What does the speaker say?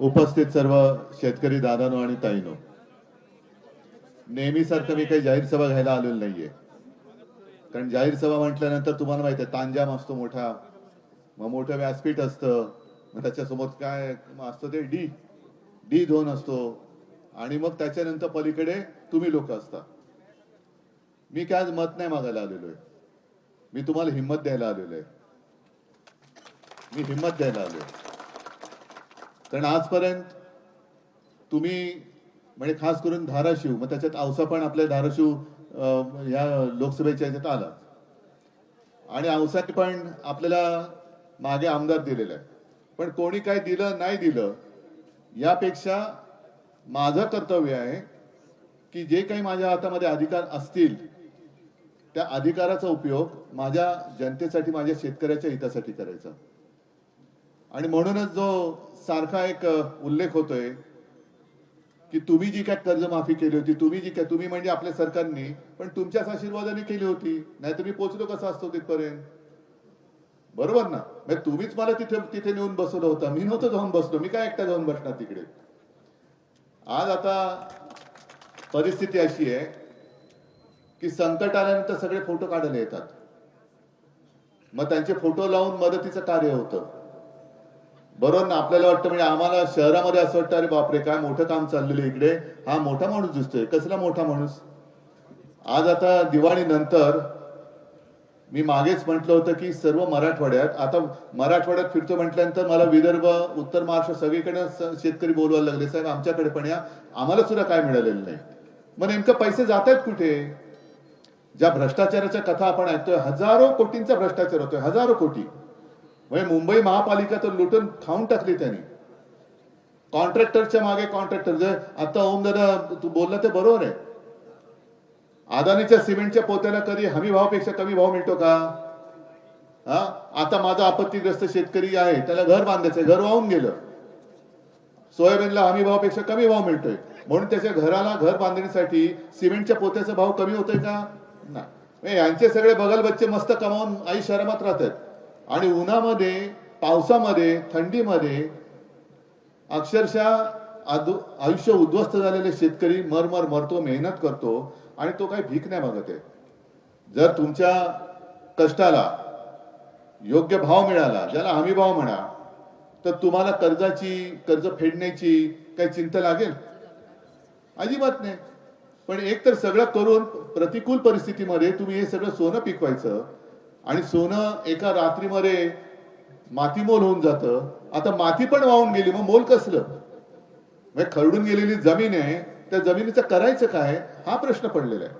उपस्थित सर्व शेतकरी दादानो आणि ताईनो. नेहमीसारखं मी काही जाहीर सभा घ्यायला आलेलो नाहीये. कारण जाहीर सभा म्हटल्यानंतर तुम्हाला माहिती आहे तांजाम असतो मोठा मग मोठं व्यासपीठ असतं. मग त्याच्यासोबत काय असतं ते? डी. डी धोन असतो. आणि मग त्याच्यानंतर पलीकडे तुम्ही लोक असता. मी काय आज मत नाही मागायला आलेलो आहे मी तुम्हाला हिंमत द्यायला आलेलो आहे मी हिंमत द्यायला आलोय. कारण आजपर्यंत तुम्ही म्हणजे खास करून धाराशिव मग त्याच्यात औसा पण आपल्या धाराशिव ह्या लोकसभेच्या याच्यात आला. आणि औसाने पण आपल्याला मागे आमदार दिलेला आहे पण कोणी काय दिलं नाही दिलं यापेक्षा माझं कर्तव्य आहे की जे काही माझ्या हातामध्ये अधिकार असतील त्या अधिकाराचा उपयोग माझ्या जनतेसाठी माझ्या शेतकऱ्याच्या हितासाठी करायचा. आणि म्हणूनच जो सारखा एक उल्लेख होतोय की तुम्ही जी काय कर्जमाफी केली होती तुम्ही जी काय तुम्ही म्हणजे आपल्या सरकारने पण तुमच्याच आशीर्वादाने केली होती नाही तुम्ही पोचलो कसं असतो तिथपर्यंत? बरोबर ना? म्हणजे तुम्हीच मला तिथे तिथे नेऊन बसवलं होतं. मी नव्हतं जाऊन बसलो. मी काय एकटा जाऊन बसणार तिकडे? आज आता परिस्थिती अशी आहे की संकट आल्यानंतर सगळे फोटो काढायला येतात. मग त्यांचे फोटो लावून मदतीचं कार्य होतं. बरोबर ना? आपल्याला वाटतं म्हणजे आम्हाला शहरामध्ये असं वाटतं अरे बापरे काय मोठं काम चाललेलं इकडे. हा मोठा माणूस दिसतोय. कसला मोठा माणूस? आज आता दिवाळी नंतर मी मागेच म्हटलं होतं की सर्व मराठवाड्यात आता मराठवाड्यात फिरतो म्हटल्यानंतर मला विदर्भ उत्तर महाराष्ट्र सगळीकडे शेतकरी बोलवायला लागले. साहेब आमच्याकडे पण या. आम्हाला सुद्धा काय मिळालेलं नाही. मग नेमकं पैसे जात आहेत कुठे? ज्या भ्रष्टाचाराच्या कथा आपण ऐकतोय हजारो कोटींचा भ्रष्टाचार होतोय हजारो कोटी. म्हणजे मुंबई महापालिका तर लुटून खाऊन टाकली त्यांनी. कॉन्ट्रॅक्टरच्या मागे कॉन्ट्रॅक्टर जे आता ओम दादा तू बोलला ते बरोबर आहे. अदानीच्या सिमेंटच्या पोत्याला कधी हमी भावापेक्षा कमी भाव मिळतो का? हा? आता माझा आपत्तीग्रस्त शेतकरी आहे त्याला घर बांधायचंय घर वाहून गेलं. सोयाबीनला हमी भावापेक्षा कमी भाव मिळतोय. म्हणून त्याच्या घराला घर बांधण्यासाठी सिमेंटच्या पोत्याचा भाव कमी होतोय का? नाही. म्हणजे यांचे सगळे बगल बच्चे मस्त कमावून आई शहरात राहतात. आणि उन्हामध्ये पावसामध्ये थंडीमध्ये अक्षरशः आदु- आयुष्य उद्ध्वस्त झालेले शेतकरी मरमर मरतो मेहनत करतो आणि तो काही भीक नाही मागत आहे. जर तुमच्या कष्टाला योग्य भाव मिळाला ज्याला हमी भाव म्हणा तर तुम्हाला कर्जाची कर्ज फेडण्याची काही चिंता लागेल? अजिबात नाही. पण एक तर सगळं करून प्रतिकूल परिस्थितीमध्ये तुम्ही हे सगळं सोनं पिकवायचं आणि सोनं एका रात्रीमध्ये माती मोल होऊन जातं. आता माती पण वाहून गेली मग मोल कसलं? म्हणजे खरडून गेलेली जमीन आहे त्या जमिनीचं करायचं काय? हा प्रश्न पडलेला आहे.